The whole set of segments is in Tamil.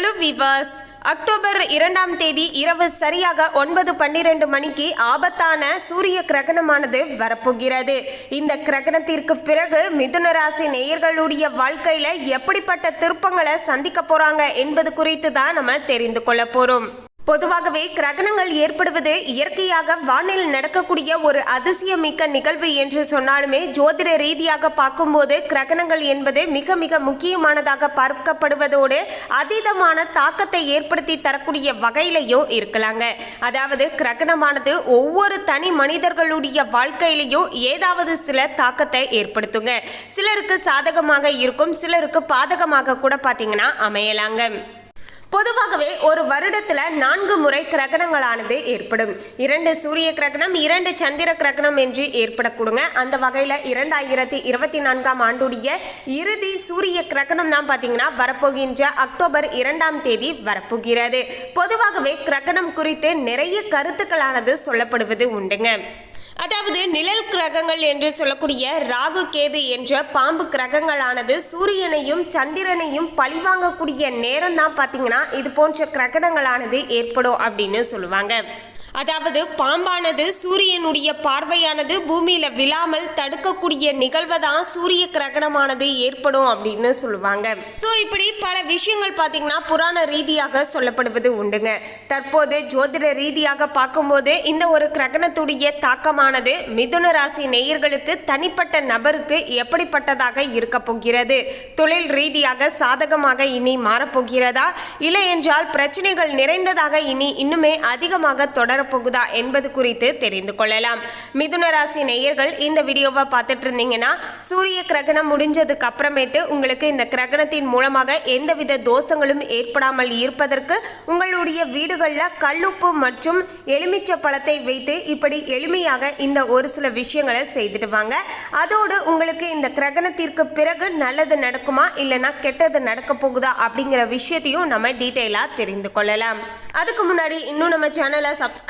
ஹலோ விவாஸ் அக்டோபர் இரண்டாம் தேதி இரவு சரியாக ஒன்பது பன்னிரண்டு மணிக்கு ஆபத்தான சூரிய கிரகணமானது வரப்போகிறது. இந்த கிரகணத்திற்கு பிறகு மிதுன ராசி நேயர்களுடைய வாழ்க்கையில எப்படிப்பட்ட திருப்பங்களை சந்திக்க போறாங்க என்பது குறித்து தான் நம்ம தெரிந்து கொள்ள போறோம். பொதுவாகவே கிரகணங்கள் ஏற்படுவது இயற்கையாக வானில் நடக்கக்கூடிய ஒரு அதிசயமிக்க நிகழ்வு என்று சொன்னாலுமே ஜோதிட ரீதியாக பார்க்கும்போது கிரகணங்கள் என்பது மிக மிக முக்கியமானதாக பார்க்கப்படுவதோடு அதீதமான தாக்கத்தை ஏற்படுத்தி தரக்கூடிய வகையிலையும் இருக்கலாங்க. அதாவது கிரகணமானது ஒவ்வொரு தனி மனிதர்களுடைய வாழ்க்கையிலையும் ஏதாவது சில தாக்கத்தை ஏற்படுத்துங்க. சிலருக்கு சாதகமாக இருக்கும் சிலருக்கு பாதகமாக கூட பார்த்தீங்கன்னா அமையலாங்க. பொதுவாகவே ஒரு வருடத்துல நான்கு முறை கிரகணங்களானது ஏற்படும். இரண்டு சூரிய கிரகணம் இரண்டு சந்திர கிரகணம் என்று ஏற்படக்கூடுங்க. அந்த வகையில இரண்டாயிரத்தி இருபத்தி நான்காம் ஆண்டுடைய இறுதி சூரிய கிரகணம் தான் பாத்தீங்கன்னா வரப்போகின்ற அக்டோபர் இரண்டாம் தேதி வரப்போகிறது. பொதுவாகவே கிரகணம் குறித்து நிறைய கருத்துக்களானது சொல்லப்படுவது உண்டுங்க. அதாவது நிழல் கிரகங்கள் என்று சொல்லக்கூடிய ராகு கேது என்ற பாம்பு கிரகங்களானது சூரியனையும் சந்திரனையும் பழிவாங்கக்கூடிய நேரம் தான் பார்த்தீங்கன்னா இது போன்ற கிரகணங்களானது ஏற்படும் அப்படின்னு சொல்லுவாங்க. அதாவது பாம்பானது சூரியனுடைய பார்வையானது பூமியில விழாமல் தடுக்கக்கூடிய நிகழ்வை தான் சூரிய கிரகணமானது ஏற்படும் அப்படின்னு சொல்லுவாங்க. ஸோ இப்படி பல விஷயங்கள் பார்த்தீங்கன்னா புராண ரீதியாக சொல்லப்படுவது உண்டுங்க. தற்போது ஜோதிட ரீதியாக பார்க்கும்போது இந்த ஒரு கிரகணத்துடைய தாக்கமானது மிதுன ராசி நேயர்களுக்கு தனிப்பட்ட நபருக்கு எப்படிப்பட்டதாக இருக்க போகிறது? தொழில் ரீதியாக சாதகமாக இனி மாறப்போகிறதா இல்லை என்றால் பிரச்சனைகள் நிறைந்ததாக இனி இன்னுமே அதிகமாக தொடரப்போகுதா என்பது குறித்து தெரிந்து கொள்ளலாம். மிதுன ராசி நேயர்கள் இந்த வீடியோவை பார்த்துட்டு இருந்தீங்கன்னா சூரிய கிரகணம் முடிஞ்சதுக்கு அப்புறமேட்டு உங்களுக்கு இந்த கிரகணத்தின் மூலமாக எந்தவித தோஷங்களும் ஏற்படாமல் இருப்பதற்கு உங்களுடைய வீடுகளில் கல்லுப்பு மற்றும் எலுமிச்சை பழத்தை வைத்து இப்படி எளிமையாக இந்த ஒரு சில விஷயங்களை செய்துட்டு வாங்க. அதோடு உங்களுக்கு இந்த கிரகணத்திற்கு பிறகு நல்லது நடக்குமா இல்லைன்னா கெட்டது நடக்க போகுதா அப்படிங்கிற விஷயத்தையும் நம்ம டீட்டெயிலாக தெரிந்து கொள்ளலாம். அதுக்கு முன்னாடி இன்னும் நம்ம சேனலை சப்ஸ்கிரைப்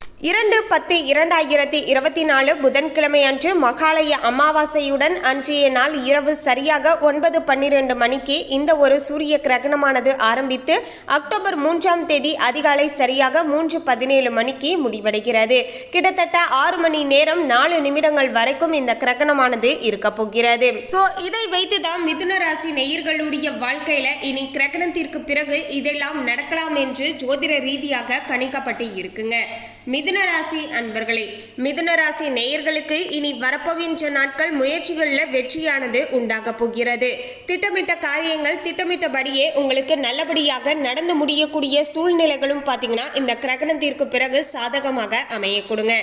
இரண்டு பத்து இரண்டாயிரத்தி இருபத்தி நாலு புதன்கிழமை அன்று மகாலய அமாவாசையுடன் அன்றைய நாள் இரவு சரியாக ஒன்பது பன்னிரண்டு மணிக்கு இந்த ஒரு சூரிய கிரகணமானது ஆரம்பித்து அக்டோபர் மூன்றாம் தேதி அதிகாலை சரியாக மூன்று பதினேழு மணிக்கு முடிவடைகிறது. கிட்டத்தட்ட ஆறு மணி நேரம் நாலு நிமிடங்கள் வரைக்கும் இந்த கிரகணமானது இருக்க போகிறது. ஸோ இதை வைத்து தான் மிதுன ராசி நேயர்களுடைய வாழ்க்கையில இனி கிரகணத்திற்கு பிறகு இதெல்லாம் நடக்கலாம் என்று ஜோதிட ரீதியாக கணிக்கப்பட்டு இருக்குங்க. மிதுன ராசி அன்பர்களே மிதுன ராசி நேயர்களுக்கு இனி வரப்போகின்ற நாட்கள் முயற்சிகளில் வெற்றியானது உண்டாக போகிறது. திட்டமிட்ட காரியங்கள் திட்டமிட்டபடியே உங்களுக்கு நல்லபடியாக நடந்து முடியக்கூடிய சூழ்நிலைகளும் பார்த்தீங்கன்னா இந்த கிரகணத்திற்கு பிறகு சாதகமாக அமைய கொடுங்க.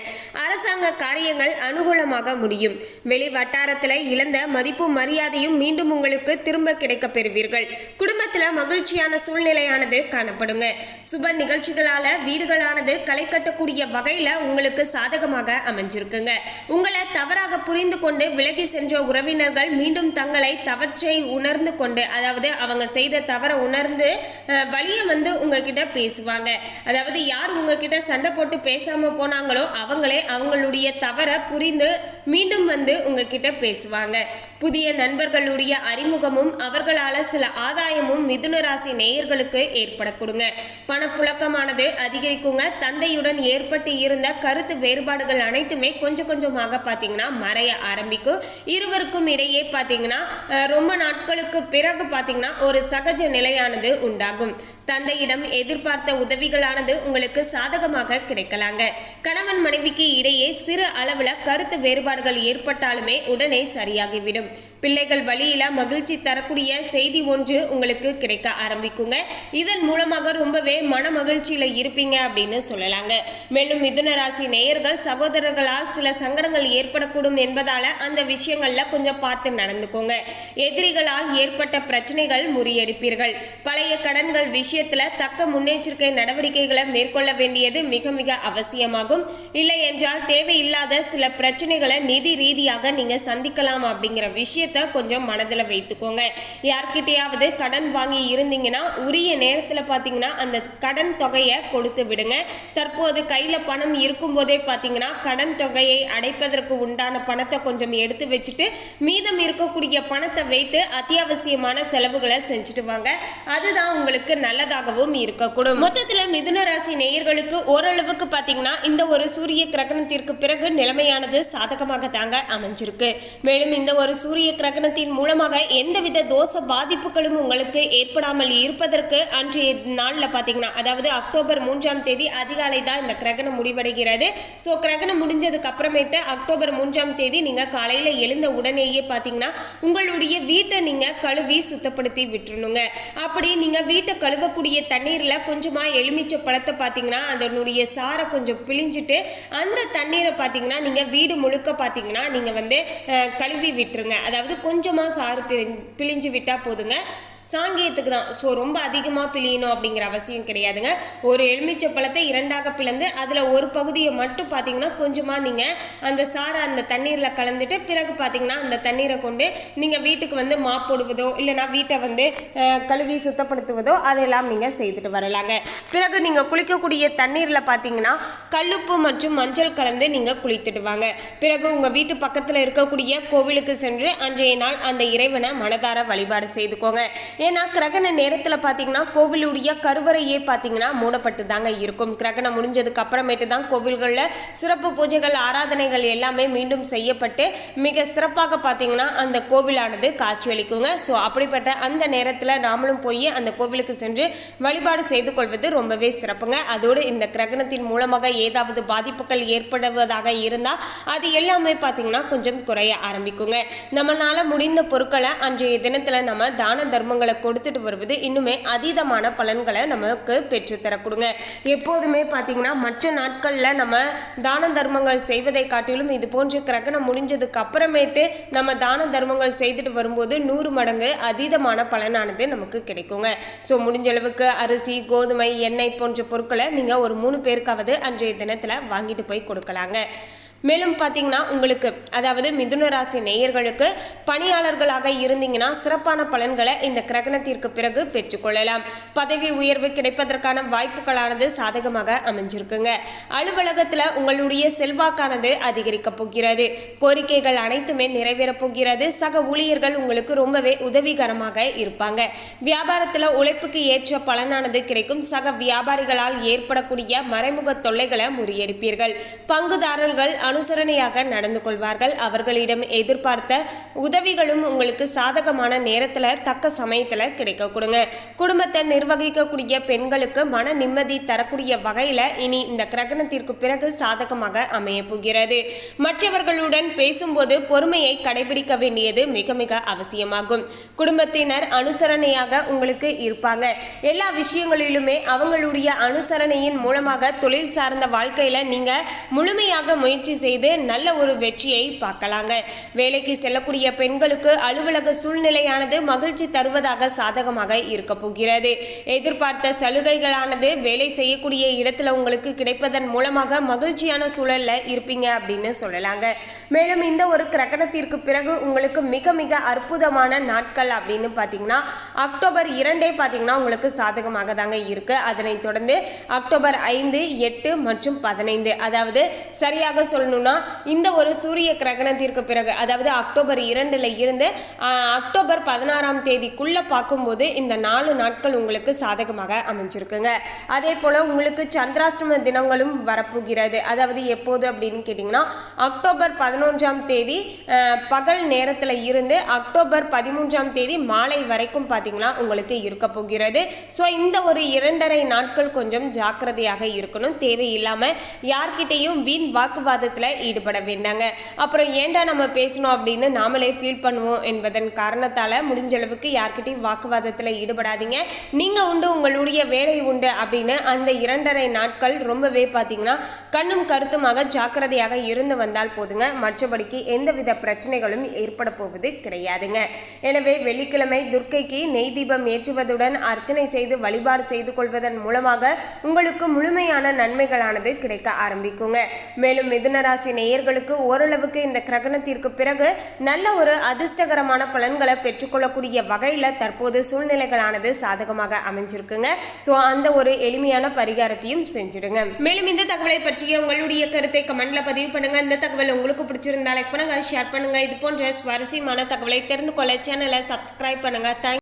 அரசாங்க காரியங்கள் அனுகூலமாக முடியும். வெளி வட்டாரத்தில் இழந்த மதிப்பு மரியாதையும் மீண்டும் உங்களுக்கு திரும்ப கிடைக்க பெறுவீர்கள். குடும்பத்தில் மகிழ்ச்சியான சூழ்நிலையானது காணப்படுங்க. சுப நிகழ்ச்சிகளால் வீடுகளானது களை கட்டக்கூடிய வகையில உங்களுக்கு சாதகமாக அமைஞ்சிருக்குங்க. உங்களை தவறாக புரிந்து கொண்டு விலகி சென்ற உறவினர்கள் மீண்டும் தங்களை தவற்றை உணர்ந்து கொண்டு அதாவது அவங்க செய்த தவறை உணர்ந்து வழியை வந்து உங்ககிட்ட பேசுவாங்க. அதாவது யார் உங்ககிட்ட சண்டை போட்டு பேசாம போனாங்களோ அவங்களே அவங்களுடைய தவறை புரிந்து மீண்டும் வந்து உங்ககிட்ட பேசுவாங்க. புதிய நண்பர்களுடைய அறிமுகமும் அவர்களால சில ஆதாயமும் மிதுன ராசி நேயர்களுக்கு ஏற்பட கொடுங்க. பணப்புழக்கமானது அதிகரிக்குங்க. தந்தையுடன் ஏற்பட்டு இருந்த கருத்து வேறுபாடுகள் அனைத்துமே கொஞ்சம் கொஞ்சமாக பார்த்தீங்கன்னா மறைய ஆரம்பிக்கும். இருவருக்கும் இடையே பார்த்தீங்கன்னா ரொம்ப நாட்களுக்கு பிறகு பார்த்தீங்கன்னா ஒரு சகஜ நிலையானது உண்டாகும். தந்தையிடம் எதிர்பார்த்த உதவிகளானது உங்களுக்கு சாதகமாக கிடைக்கலாங்க. கணவன் மனைவிக்கு இடையே சிறு அளவில் கருத்து வேறுபாடுகள் ஏற்பட்டாலுமே உடனே சரியாகிவிடும். பிள்ளைகள் வழியில மகிழ்ச்சி தரக்கூடிய செய்தி ஒன்று உங்களுக்கு கிடைக்க ஆரம்பிக்குங்க. இதன் மூலமாக ரொம்பவே மன மகிழ்ச்சியில இருப்பீங்க அப்படின்னு சொல்லலாங்க. மேலும் மிதுன ராசி நேயர்கள் சகோதரர்களால் சில சங்கடங்கள் ஏற்படக்கூடும் என்பதால அந்த விஷயங்கள்ல கொஞ்சம் பார்த்து நடந்துக்கோங்க. எதிரிகளால் ஏற்பட்ட பிரச்சனைகள் முறியடிப்பீர்கள். பழைய கடன்கள் விஷயத்துல தக்க முன்னெச்சரிக்கை நடவடிக்கைகளை மேற்கொள்ள வேண்டியது மிக மிக அவசியமாகும். இல்லை என்றால் தேவையில்லாத சில பிரச்சனைகளை நிதி ரீதியாக நீங்க சந்திக்கலாம் அப்படிங்கிற விஷயம் கொஞ்சம் மனதில் வைத்துக்கோங்க. யார்கிட்டயாவது கடன் வாங்கி இருந்தீங்கன்னா உரிய நேரத்தில் பார்த்தீங்கன்னா அந்த கடன் தொகையை கொடுத்து விடுங்க. தற்போது கையில் பணம் இருக்கும்போதே பார்த்தீங்கன்னா கடன் தொகையை அடைப்பதற்கு உண்டான பணத்தை கொஞ்சம் எடுத்து வச்சுட்டு மீதம் இருக்கக்கூடிய பணத்தை வைத்து அத்தியாவசியமான செலவுகளை செஞ்சுட்டு வாங்க. அதுதான் உங்களுக்கு நல்லதாகவும் இருக்கக்கூடும். மொத்தத்தில் மிதுன ராசி நேயர்களுக்கு ஓரளவுக்கு பார்த்தீங்கன்னா இந்த ஒரு சூரிய கிரகணத்திற்கு பிறகு நிலைமையானது சாதகமாக தாங்க அமைஞ்சிருக்கு. மேலும் இந்த ஒரு சூரிய கிரகணத்தின் மூலமாக எந்தவித தோஷ பாதிப்புகளும் உங்களுக்கு ஏற்படாமல் இருப்பதற்கு அன்றைய நாளில் பார்த்தீங்கன்னா அதாவது அக்டோபர் மூன்றாம் தேதி அதிகாலை தான் இந்த கிரகணம் முடிவடைகிறது. ஸோ கிரகணம் முடிஞ்சதுக்கு அப்புறமேட்டு அக்டோபர் மூன்றாம் தேதி நீங்கள் காலையில் எழுந்த உடனேயே பார்த்தீங்கன்னா உங்களுடைய வீட்டை நீங்கள் கழுவி சுத்தப்படுத்தி விட்டுருணுங்க அப்படி நீங்கள் வீட்டை கழுவக்கூடிய தண்ணீரில் கொஞ்சமாக எலுமிச்சை பழத்தை பார்த்தீங்கன்னா அதனுடைய சாரை கொஞ்சம் பிழிஞ்சிட்டு அந்த தண்ணீரை பார்த்தீங்கன்னா நீங்கள் வீடு முழுக்க பார்த்தீங்கன்னா நீங்கள் வந்து கழுவி விட்டுருங்க. அதாவது கொஞ்சமாக சாறு பிழிஞ்சு பிழிஞ்சு விட்டால் போதுங்க. சாங்கியத்துக்கு தான் ஸோ ரொம்ப அதிகமாக பிழியணும் அப்படிங்கிற அவசியம் கிடையாதுங்க. ஒரு எலுமிச்சை பழத்தை இரண்டாக பிளந்து அதில் ஒரு பகுதியை மட்டும் பார்த்தீங்கன்னா கொஞ்சமாக நீங்கள் அந்த சாரை அந்த தண்ணீரில் கலந்துட்டு பிறகு பார்த்தீங்கன்னா அந்த தண்ணீரை கொண்டு நீங்கள் வீட்டுக்கு வந்து மாப் போடுவதோ இல்லைனா வீட்டை வந்து கழுவி சுத்தப்படுத்துவதோ அதெல்லாம் நீங்கள் செய்துட்டு வரலாங்க. பிறகு நீங்கள் குளிக்கக்கூடிய தண்ணீரில் பார்த்தீங்கன்னா கல்லுப்பு மற்றும் மஞ்சள் கலந்து நீங்கள் குளித்துடுவாங்க. பிறகு உங்கள் வீட்டு பக்கத்தில் இருக்கக்கூடிய கோவிலுக்கு சென்று அன்றைய நாள் அந்த இறைவனை மனதார வழிபாடு செய்துக்கோங்க. ஏன்னா கிரகண நேரத்தில் பார்த்தீங்கன்னா கோவிலுடைய கருவறையே பார்த்தீங்கன்னா மூடப்பட்டு தாங்க இருக்கும். கிரகணம் முடிஞ்சதுக்கு அப்புறமேட்டு தான் கோவில்களில் சிறப்பு பூஜைகள் ஆராதனைகள் எல்லாமே மீண்டும் செய்யப்பட்டு மிக சிறப்பாக பார்த்தீங்கன்னா அந்த கோவிலானது காட்சியளிக்குங்க. ஸோ அப்படிப்பட்ட அந்த நேரத்தில் நாமளும் போய் அந்த கோவிலுக்கு சென்று வழிபாடு செய்து கொள்வது ரொம்பவே சிறப்புங்க. அதோடு இந்த கிரகணத்தின் மூலமாக ஏதாவது பாதிப்புகள் ஏற்படுவதாக இருந்தால் அது எல்லாமே பார்த்தீங்கன்னா கொஞ்சம் குறைய ஆரம்பிக்குங்க. நம்மளால முடிந்த பொருட்களை அன்றைய தினத்தில் நம்ம தான தர்மங்கள் கொடுத்துட்டு வருவது இன்னுமே அதீதமான பலன்களை நமக்கு பெற்றுத்தரக்கூடுங்க. எப்போதுமே பார்த்தீங்கன்னா மற்ற நாட்களில் நம்ம தான தர்மங்கள் செய்வதை காட்டிலும் இது போன்ற கிரகணம் முடிஞ்சதுக்கு அப்புறமேட்டு நம்ம தான தர்மங்கள் செய்துட்டு வரும்போது நூறு மடங்கு அதீதமான பலனானது நமக்கு கிடைக்குங்க. ஸோ முடிஞ்ச அளவுக்கு அரிசி கோதுமை எண்ணெய் போன்ற பொருட்களை நீங்கள் ஒரு மூணு பேருக்காவது அன்றைய தினத்தில் வாங்கிட்டு போய் கொடுக்கலாங்க. மேலும் பார்த்தீங்கன்னா உங்களுக்கு அதாவது மிதுன ராசி நேயர்களுக்கு பணியாளர்களாக இருந்தீங்கன்னா சிறப்பான பலன்களை இந்த கிரகணத்திற்கு பிறகு பெற்றுக்கொள்ளலாம் பதவி உயர்வு கிடைப்பதற்கான வாய்ப்புகளானது சாதகமாக அமைஞ்சிருக்குங்க. அலுவலகத்தில் உங்களுடைய செல்வாக்கானது அதிகரிக்கப் போகிறது. கோரிக்கைகள் அனைத்துமே நிறைவேறப் போகிறது. சக ஊழியர்கள் உங்களுக்கு ரொம்பவே உதவிகரமாக இருப்பாங்க. வியாபாரத்தில் உழைப்புக்கு ஏற்ற பலனானது கிடைக்கும். சக வியாபாரிகளால் ஏற்படக்கூடிய மறைமுக தொல்லைகளை முறியடிப்பீர்கள். பங்குதாரர்கள் அனுசரணையாக நடந்து கொள்வார்கள். அவர்களிடம் எதிர்பார்த்த உதவிகளும் உங்களுக்கு சாதகமான நேரத்தில் தக்க சமயத்தில் கிடைக்க கொடுங்க. குடும்பத்தை நிர்வகிக்கக்கூடிய பெண்களுக்கு மன நிம்மதி தரக்கூடிய வகையில் இனி இந்த கிரகணத்திற்கு பிறகு சாதகமாக அமைய போகிறது. மற்றவர்களுடன் பேசும்போது பொறுமையை கடைபிடிக்க வேண்டியது மிக மிக அவசியமாகும். குடும்பத்தினர் அனுசரணையாக உங்களுக்கு இருப்பாங்க. எல்லா விஷயங்களிலுமே அவங்களுடைய அனுசரணையின் மூலமாக தொழில் சார்ந்த வாழ்க்கையில் நீங்கள் முழுமையாக முயற்சி செய்து நல்ல ஒரு வெற்றியை பார்க்கலாங்க. வேலைக்கு செல்லக்கூடிய பெண்களுக்கு அலுவலக சூழ்நிலையானது மகிழ்ச்சி தருவதாக சாதகமாக இருக்க போகிறது. எதிர்பார்த்த சலுகைகளானது வேலை செய்யக்கூடிய இடத்துல உங்களுக்கு கிடைப்பதன் மூலமாக மகிழ்ச்சியான சூழல்ல இருப்பீங்க அப்படின்னு சொல்லலாங்க. மேலும் இந்த ஒரு கிரகணத்திற்கு பிறகு உங்களுக்கு மிக மிக அற்புதமான நாட்கள் அப்படின்னு பார்த்தீங்கன்னா அக்டோபர் இரண்டே பார்த்தீங்கன்னா உங்களுக்கு சாதகமாக தாங்க இருக்கு. அதனைத் தொடர்ந்து அக்டோபர் ஐந்து எட்டு மற்றும் பதினைந்து. அதாவது சரியாக சொல்லணும்னா இந்த ஒரு சூரிய கிரகணத்திற்கு பிறகு அதாவது அக்டோபர் இரண்டுல இருந்து அக்டோபர் பதினாறாம் தேதிக்குள்ள பார்க்கும்போது இந்த நாலு நாட்கள் உங்களுக்கு சாதகமாக அமைஞ்சிருக்குங்க. அதே போல உங்களுக்கு சந்திராஷ்டம தினங்களும் வரப்போகிறது. அதாவது எப்போது அப்படின்னு கேட்டிங்கன்னா அக்டோபர் பதினொன்றாம் தேதி பகல் நேரத்தில் இருந்து அக்டோபர் பதிமூன்றாம் தேதி மாலை வரைக்கும் பார்த்தீங்கன்னா உங்களுக்கு இருக்க போகிறது. ஸோ இந்த ஒரு இரண்டரை நாட்கள் கொஞ்சம் ஜாக்கிரதையாக இருக்கணும். தேவையில்லாமல் யார்கிட்டையும் வீண் வாக்குவாதத்தில் ஈடுபட வேண்டாங்க. அப்புறம் ஏண்டா நம்ம பேசணும் அப்படின்னு நாமளே ஃபீல் பண்ணுவோம் என்பதன் காரணத்தால் முடிஞ்ச அளவுக்கு யார்கிட்டையும் வாக்குவாதத்தில் ஈடுபடாதீங்க. நீங்கள் உண்டு உங்களுடைய வேலை உண்டு அப்படின்னு அந்த இரண்டரை நாட்கள் ரொம்பவே பார்த்தீங்கன்னா கண்ணும் கருத்துமாக ஜாக்கிரதையாக இருந்து வந்தால் போதுங்க. மற்றபடிக்கு எந்தவித பிரச்சனைகளும் ஏற்பட போவது கிடையாதுங்க. எனவே வெள்ளிக்கிழமை துர்க்கைக்கு நெய் தீபம் ஏற்றுவதுடன் அர்ச்சனை செய்து வழிபாடு செய்து கொள்வதன் மூலமாக உங்களுக்கு முழுமையான நன்மைகளானது கிடைக்க ஆரம்பிக்குங்க. மேலும் மிதுன ராசி நேயர்களுக்கு ஓரளவுக்கு இந்த கிரகணத்திற்கு பிறகு நல்ல ஒரு அதிர்ஷ்டகரமான பலன்களை பெற்றுக்கொள்ளக்கூடிய வகையில் தற்போது சூழ்நிலைகளானது சாதகமாக அமைஞ்சிருக்குங்க. ஸோ அந்த ஒரு எளிமையான பரிகாரத்தையும் செஞ்சுடுங்க. மேலும் இந்த தகவலை பற்றிய உங்களுடைய கருத்தை கமெண்ட்ல பதிவு பண்ணுங்க. இந்த தகவல் உங்களுக்கு பிடிச்சிருந்தா லைக் பண்ணுங்க ஷேர் பண்ணுங்க. இது போன்ற சுவாரஸ்யமான தகவலை தெரிந்து கொள்ள சேனலை சப்ஸ்கிரைப் பண்ணுங்க. தேங்க்